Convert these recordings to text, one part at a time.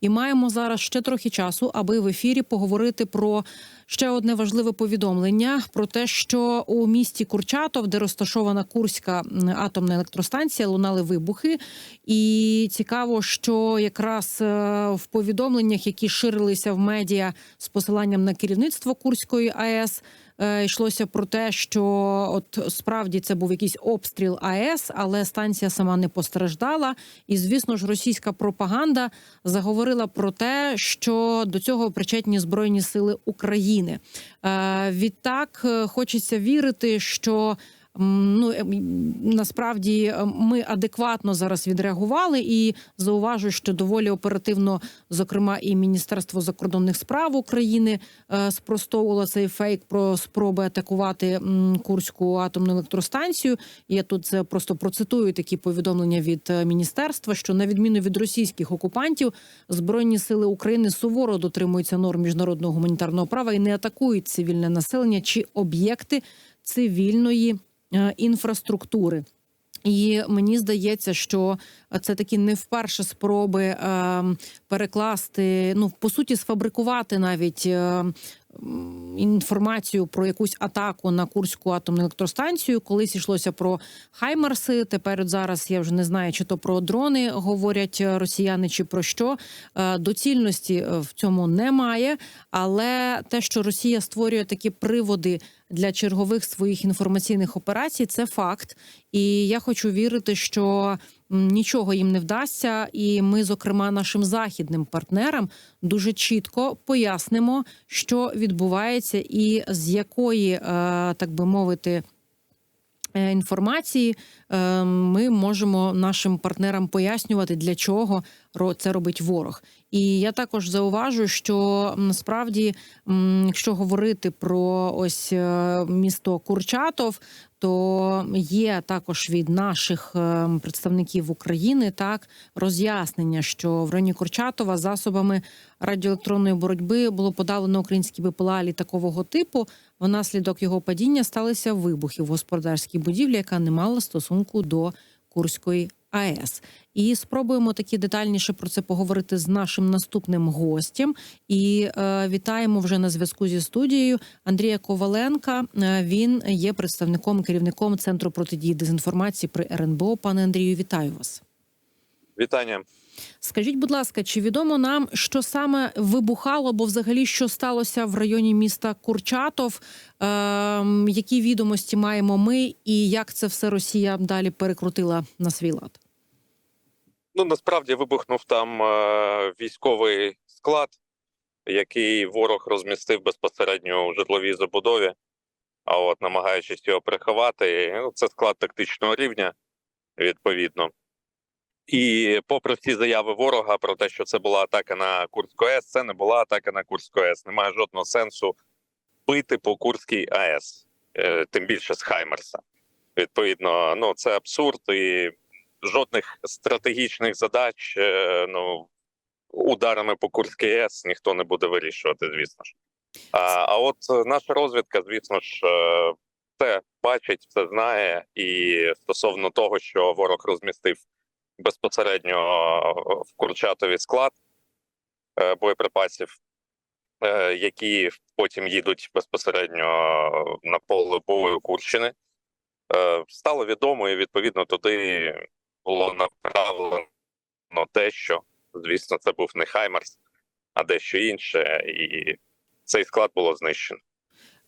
І маємо зараз ще трохи часу, аби в ефірі поговорити про ще одне важливе повідомлення про те, що у місті Курчатов, де розташована Курська атомна електростанція, лунали вибухи. І цікаво, що якраз е, в повідомленнях, які ширилися в медіа з посиланням на керівництво Курської АЕС. Е, Йшлося про те, що от справді це був якийсь обстріл АЕС, але станція сама не постраждала. І звісно ж, російська пропаганда заговорила про те, що до цього причетні збройні сили України. Е, Відтак е, хочеться вірити, що. Ну е, насправді е, ми адекватно зараз відреагували і зауважу, що доволі оперативно, зокрема, і Міністерство закордонних справ України е, спростовувало цей фейк про спроби атакувати Курську атомну електростанцію. Я тут просто процитую такі повідомлення від міністерства, що на відміну від російських окупантів, збройні сили України суворо дотримуються норм міжнародного гуманітарного права і не атакують цивільне населення чи об'єкти цивільної інфраструктури. І мені здається, що це такі не вперше спроби е, перекласти, ну по суті, сфабрикувати навіть е, інформацію про якусь атаку на Курську атомну електростанцію. Колись йшлося про Хаймарси. Тепер от зараз я вже не знаю, чи то про дрони говорять е, росіяни, чи про що. Е, доцільності е, в цьому немає. Але те, що Росія створює такі приводи для чергових своїх інформаційних операцій, це факт. І я хочу вірити, що нічого їм не вдасться, і ми, зокрема, нашим західним партнерам дуже чітко пояснимо, що відбувається, і з якої, е, так би мовити. е, Інформації е, ми можемо нашим партнерам пояснювати, для чого це робить ворог. І я також зауважу, що насправді, якщо говорити про ось е, місто Курчатов, то є також від наших е, представників України так роз'яснення, що в районі Курчатова засобами радіоелектронної боротьби було подалено українські БПЛА літакового типу. Внаслідок його падіння сталися вибухи в господарській будівлі, яка не мала стосунку до Курської АЕС. І спробуємо такі детальніше про це поговорити з нашим наступним гостем. І е, вітаємо вже на зв'язку зі студією Андрія Коваленка. Е, він є представником керівником центру протидії дезінформації при РНБО. Пане Андрію, вітаю вас. Вітання. Скажіть, будь ласка, чи відомо нам, що саме вибухало, або взагалі що сталося в районі міста Курчатов? Ем, які відомості маємо ми, і як це все Росія далі перекрутила на свій лад? Ну насправді вибухнув там е, військовий склад, який ворог розмістив безпосередньо у житловій забудові. А от намагаючись його приховати, ну, це склад тактичного рівня, відповідно. І попри всі заяви ворога про те, що це була атака на Курську АЕС, це не була атака на Курську АЕС. Немає жодного сенсу бити по Курській АЕС, е, тим більше з Хаймерса. Відповідно, ну це абсурд і жодних стратегічних задач е, ну ударами по Курській АЕС ніхто не буде вирішувати, звісно ж. А, а от е, наша розвідка, звісно ж, е, все бачить, все знає. І стосовно того, що ворог розмістив безпосередньо в Курчатові склад е, боєприпасів, е, які потім їдуть безпосередньо на поле бою Курщини. Е, Стало відомо, і відповідно туди було направлено те, що звісно, це був не Хаймарс, а дещо інше, і цей склад було знищено.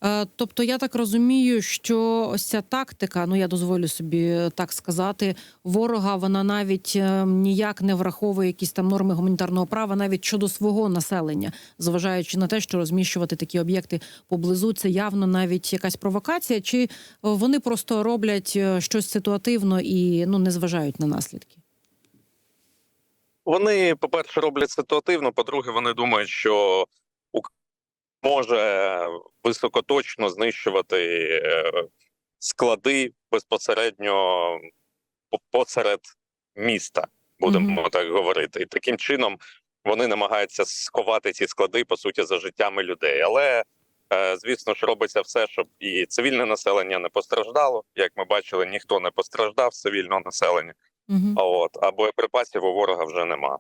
Е, Тобто, я так розумію, що ось ця тактика, ну я дозволю собі так сказати, ворога вона навіть е, ніяк не враховує якісь там норми гуманітарного права, навіть щодо свого населення, зважаючи на те, що розміщувати такі об'єкти поблизу, це явно навіть якась провокація, чи е, вони просто роблять щось ситуативно і ну не зважають на наслідки. Вони, по-перше, роблять ситуативно. По-друге, вони думають, що може високоточно знищувати е, склади безпосередньо по- посеред міста, будемо так говорити. І таким чином вони намагаються сховати ці склади по суті за життями людей. Але е, звісно ж робиться все, щоб і цивільне населення не постраждало. Як ми бачили, ніхто не постраждав з цивільного населення. Угу. А от а боєприпасів у ворога вже нема.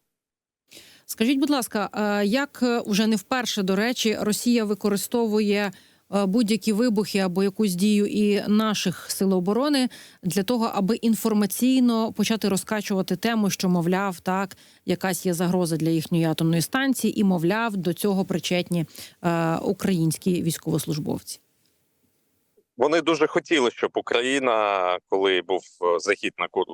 Скажіть, будь ласка, е, як е, вже не вперше до речі, Росія використовує е, будь-які вибухи або якусь дію і наших сил оборони для того, аби інформаційно почати розкачувати тему, що мовляв, так якась є загроза для їхньої атомної станції, і мовляв, до цього причетні українські військовослужбовці. Вони дуже хотіли, щоб Україна, коли був захід на Кур...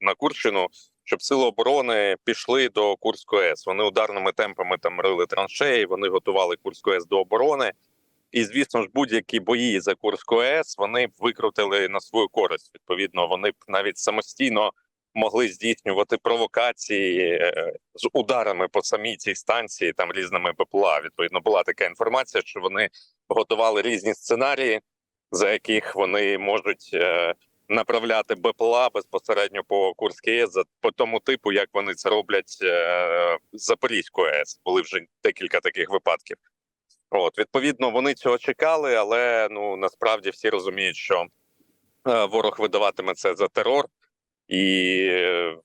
на Курщину, щоб сили оборони пішли до Курської АЕС. Вони ударними темпами там рили траншеї, вони готували Курську АЕС до оборони. І звісно ж, будь-які бої за Курську АЕС вони б викрутили на свою користь. Відповідно, вони б навіть самостійно могли здійснювати провокації е, з ударами по самій цій станції, там різними ППЛА. Відповідно, була така інформація, що вони готували різні сценарії за яких вони можуть е, направляти БПЛА безпосередньо по Курській за по тому типу, як вони це роблять е, з Запорізькою АЕС. Були вже декілька таких випадків. От відповідно, вони цього чекали, але ну насправді всі розуміють, що е, ворог видаватиме це за терор і е,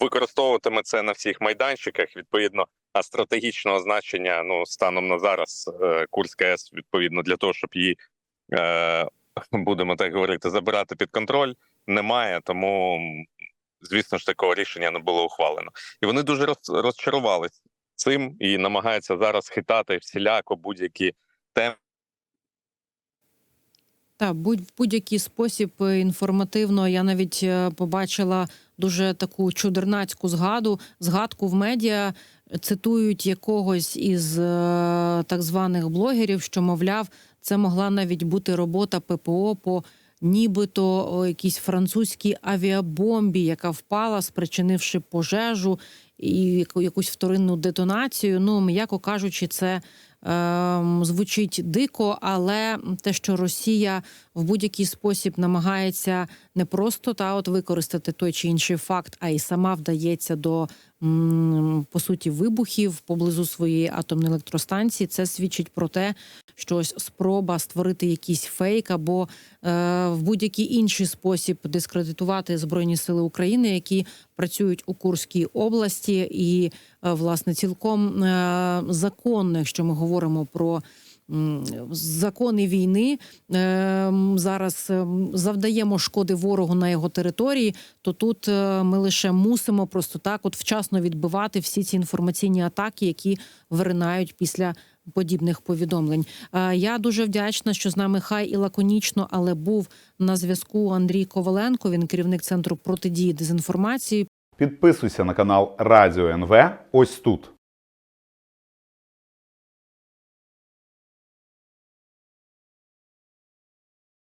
використовуватиме це на всіх майданчиках. Відповідно, а стратегічного значення ну станом на зараз е, Курська АЕС, відповідно для того, щоб її е, будемо так говорити, забирати під контроль немає. Тому, звісно ж, такого рішення не було ухвалено. І вони дуже роз, розчарувалися цим і намагаються зараз хитати всіляко будь-які теми. Так, будь будь-який спосіб інформативно. Я навіть е, побачила дуже таку чудернацьку згаду, згадку в медіа. Цитують якогось із е, так званих блогерів, що мовляв, це могла навіть бути робота ППО по нібито якійсь французькій авіабомбі, яка впала, спричинивши пожежу і якусь вторинну детонацію. Ну, м'яко кажучи, це ем, звучить дико, але те, що Росія в будь-який спосіб намагається не просто та от використати той чи інший факт, а й сама вдається до по суті вибухів поблизу своєї атомної електростанції, це свідчить про те, що ось спроба створити якийсь фейк або е, в будь-який інший спосіб дискредитувати збройні сили України, які працюють у Курській області, і е, власне цілком е, законно, якщо ми говоримо про. Закони війни е, зараз е, завдаємо шкоди ворогу на його території. То тут е, ми лише мусимо просто так, от вчасно відбивати всі ці інформаційні атаки, які виринають після подібних повідомлень. Е, Я дуже вдячна, що з нами хай і лаконічно, але був на зв'язку Андрій Коваленко. Він керівник центру протидії дезінформації. Підписуйся на канал Радіо НВ ось тут.